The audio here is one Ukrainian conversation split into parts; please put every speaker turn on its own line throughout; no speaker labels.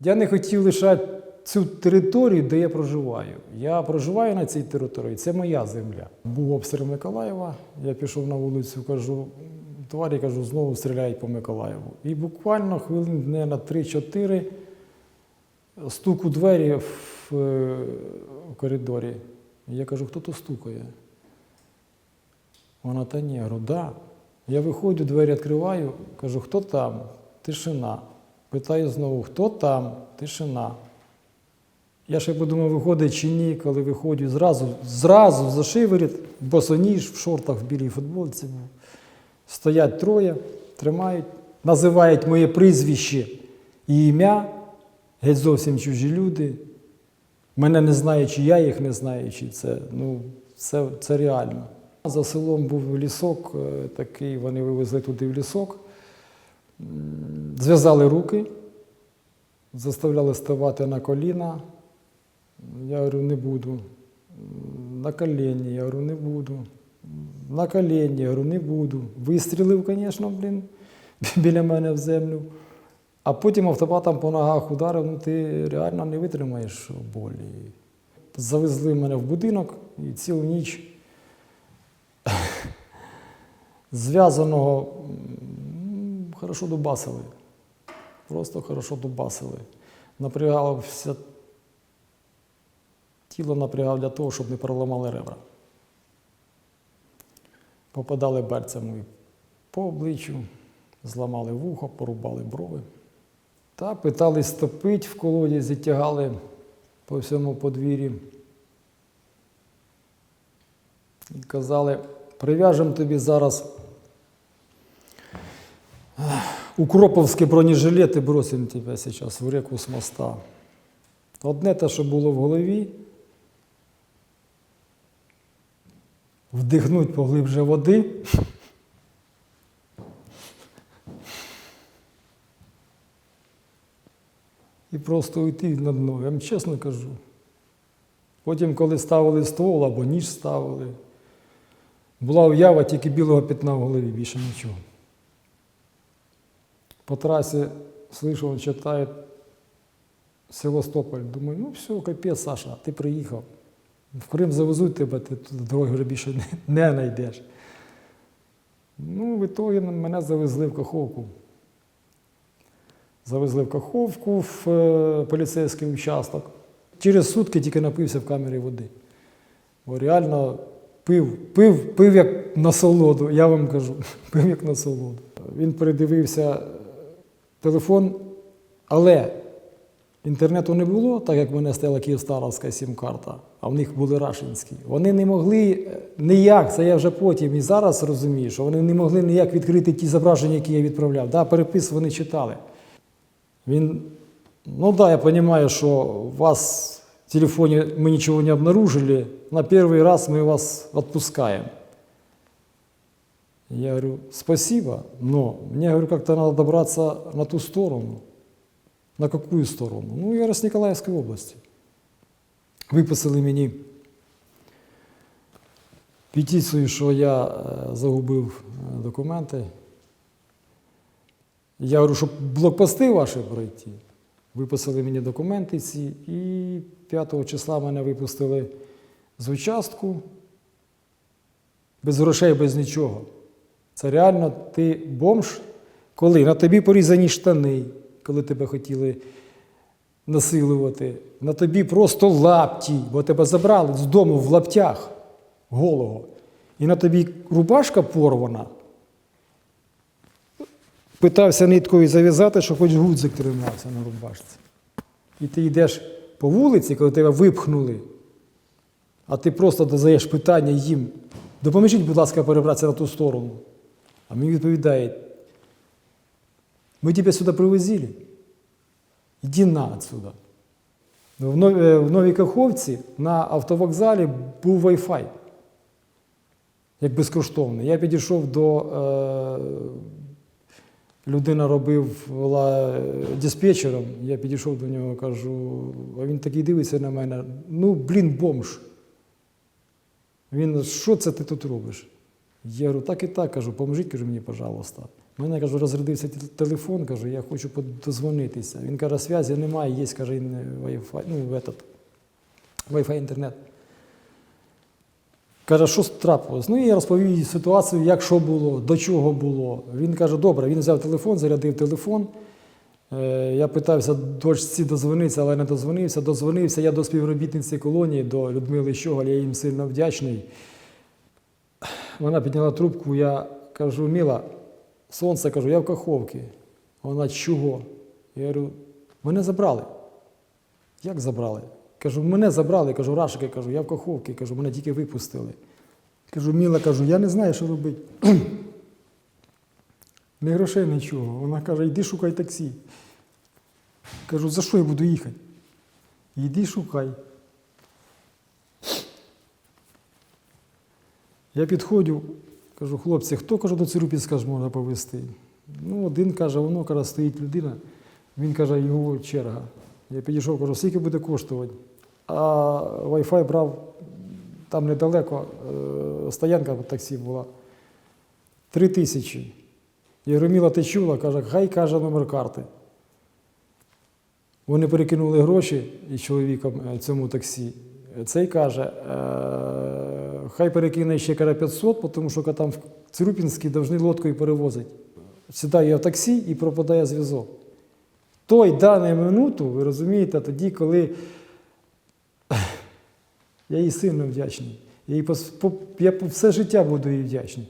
Я не хотів лишати цю територію, де я проживаю. Я проживаю на цій території, це моя земля. Був обстріл Миколаєва, я пішов на вулицю, кажу, товарі, кажу, знову стріляють по Миколаєву. І буквально хвилин не на 3-4 стук у двері в, е, в коридорі. Я кажу, хто тут стукає? Вона та ні, я говорю, да. Я виходжу, двері відкриваю, кажу, хто там? Тишина. Питаю знову, хто там? Тишина. Я ще подумав, виходить чи ні, коли виходжу, зразу, зразу за шиворіт, босоніж в шортах в білій футболці. Стоять троє, тримають, називають моє прізвище і ім'я, геть зовсім чужі люди. Мене не знаючи, я їх не знаючи, це, ну, це, це реально. За селом був лісок е, такий, вони вивезли туди в лісок, зв'язали руки, заставляли ставати на коліна. Я говорю, не буду. На коліні, я говорю, не буду. На коліні, я говорю, не буду. Вистрілив, звісно, блін, біля мене в землю. А потім автоматом по ногах ударив, ну ти реально не витримаєш болі. Завезли мене в будинок і цілу ніч зв'язаного хорошо дубасили. Просто хорошо дубасили. Напрягався, тіло напрягав для того, щоб не проламали ребра. Попадали берцями по обличчю, зламали вухо, порубали брови. Та питались топити в колодязі, тягали по всьому подвір'ї. І казали, прив'яжемо тобі зараз укроповські бронежилети бросимо тебе зараз в реку з моста. Одне те, що було в голові, вдихнуть поглибше води. І просто уйти на дно. Я вам чесно кажу. Потім, коли ставили ствол або ніж ставили, була уява тільки білого пятна в голові, більше нічого. По трасі слышав, він читає Севастополь. Думаю, ну все, капець, Саша, ти приїхав. В Крим завезуть тебе, ти тут дороги вже більше не, знайдеш. Ну, в ітогі мене завезли в Каховку. Завезли в Каховку в е, поліцейський участок. Через сутки тільки напився в камері води. Бо реально пив, пив, пив як насолоду, я вам кажу, пив як насолоду. Він передивився телефон, але інтернету не було, так як в мене стояла Київстаровська сім-карта, а в них були рашинські. Вони не могли е, ніяк, це я вже потім і зараз розумію, що вони не могли ніяк відкрити ті зображення, які я відправляв. Да, перепис вони читали. Він, ну да, я понимаю, что у вас в телефоне мы ничего не обнаружили, на первый раз мы вас отпускаем. Я говорю, спасибо, но мне, говорю, как-то надо добраться на ту сторону. На какую сторону? Ну, я с Николаевской области. Виписали мені петицію, що я е, загубив е, документи. Я говорю, щоб блокпости ваші пройти. Виписали мені документи ці, і 5 числа мене випустили з участку без грошей, без нічого. Це реально ти бомж, коли на тобі порізані штани, коли тебе хотіли насилувати, на тобі просто лапті, бо тебе забрали з дому в лаптях голого. І на тобі рубашка порвана. Питався ниткою зав'язати, щоб хоч гудзик тримався на рубашці. І ти йдеш по вулиці, коли тебе випхнули, а ти просто додаєш питання їм. Допоможіть, будь ласка, перебратися на ту сторону. А мені відповідають, ми тебе сюди привезли. Іди на отсюда. В Нові- е, в Новій Каховці на автовокзалі був Wi-Fi. Як безкоштовний. Я підійшов до. Е, людина робив була е, диспетчером. Я підійшов до нього, кажу, а він такий дивиться на мене. Ну, блін, бомж. Він, що це ти тут робиш? Я говорю, так і так кажу, поможіть кажу, мені, пожалуйста. У мене кажу, розрядився телефон, кажу, я хочу подозвонитися. Він каже, зв'язі немає, є, каже, Wi-Fi, ну, этот, Wi-Fi інтернет. Каже, що трапилось? Ну і я розповів ситуацію, як що було, до чого було. Він каже, добре, він взяв телефон, зарядив телефон. Е, Я питався дочці дозвонитися, але не дозвонився. Дозвонився я до співробітниці колонії, до Людмили Щоголь, я їм сильно вдячний. Вона підняла трубку, я кажу, Міла, сонце, кажу, я в Каховці. Вона чого? Я говорю, мене забрали. Як забрали? Кажу, мене забрали, кажу, Рашики, кажу, я в Каховці, кажу, мене тільки випустили. Кажу, Міла, кажу, я не знаю, що робити. Не грошей, нічого. Вона каже, йди шукай таксі. Кажу, за що я буду їхати? Йди шукай. Я підходжу, кажу, хлопці, хто каже, до Цирупінська ж можна повезти? Ну, один каже, воно каже, стоїть людина, він каже, його черга. Я підійшов, кажу, скільки буде коштувати? А Wi-Fi брав там недалеко, е, стоянка таксі була. Три тисячі. Я говорю, Міла, ти чула? Каже, хай каже номер карти. Вони перекинули гроші із чоловіком е, цьому таксі. Цей каже, е, хай перекине ще каже, 500, тому що там в Цирупінській повинні лодкою перевозити. Сідає в таксі і пропадає зв'язок. Той даний минуту, ви розумієте, тоді, коли я їй сильно вдячний. Я, їй пос- я все життя буду їй вдячний.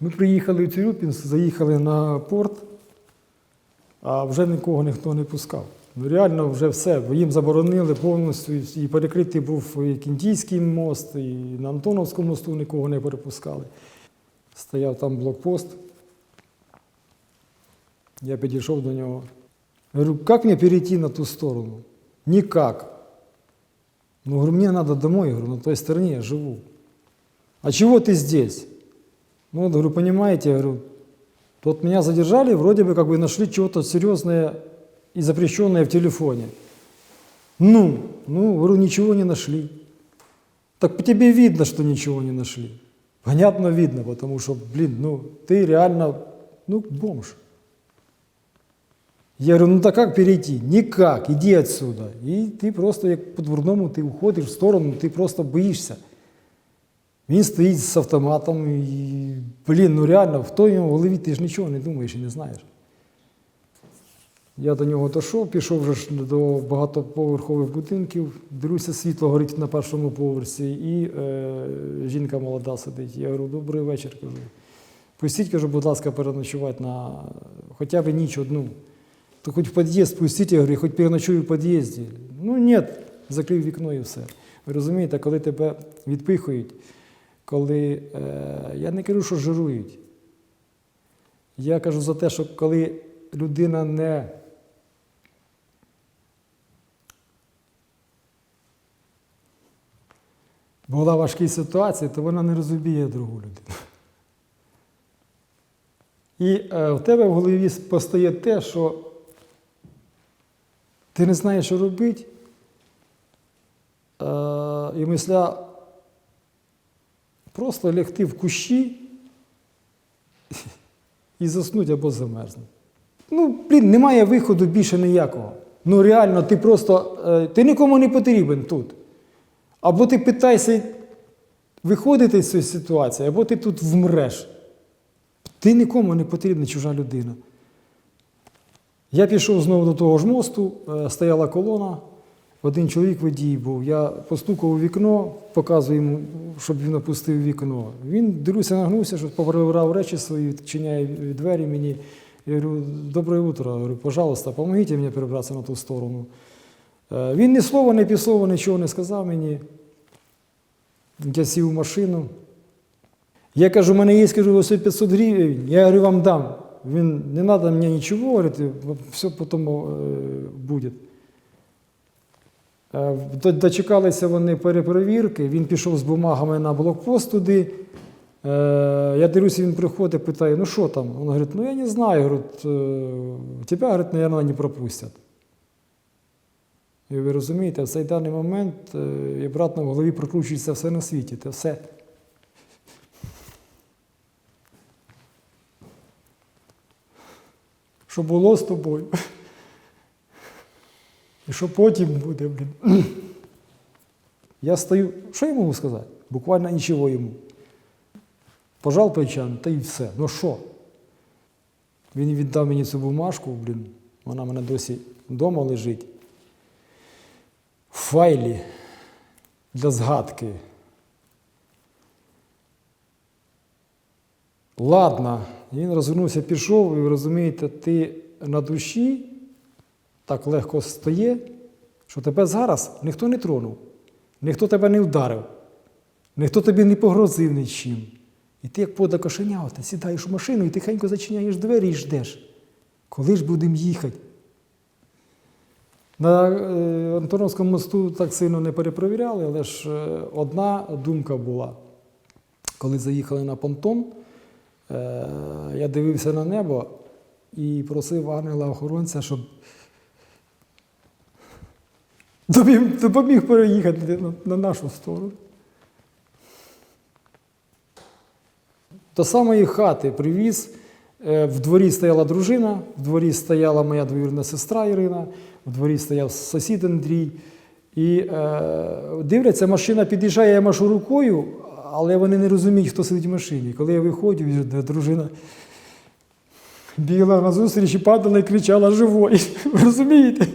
Ми приїхали в Цирюпінськ, заїхали на порт, а вже нікого ніхто не пускав. Ну реально вже все, бо їм заборонили повністю, і і перекритий був і Кіндійський мост, і на Антоновському мосту нікого не перепускали. Стояв там блокпост. Я підійшов до нього. Говорю, як мені перейти на ту сторону? Никак. Ну, говорю, мне надо домой, говорю, на той стороне я живу. А чего ты здесь? Ну, вот, говорю, понимаете, я говорю, вот меня задержали, вроде бы как бы нашли чего-то серьезное и запрещенное в телефоне. Ну, ну, говорю, ничего не нашли. Так по тебе видно, что ничего не нашли. Понятно, видно, потому что, блин, ну, ты реально, ну, бомж. Я говорю, ну так как перейти? Никак, иди отсюда. І ти просто, як по-дурному, ти уходиш в сторону, ти просто боїшся. Він стоїть з автоматом і, блін, ну реально, в той його голові ти ж нічого не думаєш і не знаєш. Я до нього дійшов, пішов вже до багатоповерхових будинків, дивлюся, світло горить на першому поверсі, і е, жінка молода сидить. Я говорю, добрий вечір, кажу. Пустіть, кажу, будь ласка, переночувати на хоча б ніч одну. То хоч в під'їзд пустіть, я говорю, хоч переночую в під'їзді. Ну ні, закрив вікно і все. Ви розумієте, коли тебе відпихують, коли е, я не кажу, що жирують. Я кажу за те, що коли людина не була в важкій ситуації, то вона не розуміє другу людину. І е, в тебе в голові постає те, що ти не знаєш, що робити, е, і мисля просто лягти в кущі і заснути або замерзнути. Ну, блін, немає виходу більше ніякого. Ну реально, ти просто е, ти нікому не потрібен тут. Або ти питайся виходити з цієї ситуації, або ти тут вмреш. Ти нікому не потрібна чужа людина. Я пішов знову до того ж мосту, е, стояла колона, один чоловік водій був. Я постукав у вікно, показую йому, щоб він опустив вікно. Він дивлюся, нагнувся, що повибирав речі свої, відчиняє двері мені. Я говорю, доброе утро, говорю, пожалуйста, помогите мені перебратися на ту сторону. Е, Він ні слова, ні півслова, нічого не сказав мені. Я сів в машину. Я кажу, у мене є, скажу, ось 500 гривень, я говорю, вам дам. Він, не треба мені нічого, говорить, все потім е, буде. Е, Дочекалися вони перепровірки, він пішов з бумагами на блокпост туди. Е, Я дивлюся, він приходить, питає, ну що там? Він говорить, ну я не знаю, «Е, тебе, наверное, не пропустять. І ви розумієте, в цей даний момент е, і обратно в голові прокручується все на світі, це все. Що було з тобою? І що потім буде, блін? Я стою, що я можу сказати? Буквально нічого йому. Пожал плечами, та й все. Ну що? Він віддав мені цю бумажку, блін, вона в мене досі вдома лежить. Файлі для згадки. Ладно, він розвернувся, пішов, і ви розумієте, ти на душі так легко стає, що тебе зараз ніхто не тронув, ніхто тебе не вдарив, ніхто тобі не погрозив нічим. І ти, як пода кошеня, ти сідаєш у машину і тихенько зачиняєш двері і ждеш. Коли ж будемо їхати? На е, Антоновському мосту так сильно не перепровіряли, але ж е, одна думка була. Коли заїхали на понтон, е, я дивився на небо і просив ангела-охоронця, щоб допоміг, переїхати на, на нашу сторону. До самої хати привіз. В дворі стояла дружина, в дворі стояла моя двоюрідна сестра Ірина, в дворі стояв сусід Андрій. І е, дивляться, машина під'їжджає, я машу рукою, але вони не розуміють, хто сидить в машині. Коли я виходжу, дружина бігла на зустріч і падала і кричала живой. Розумієте?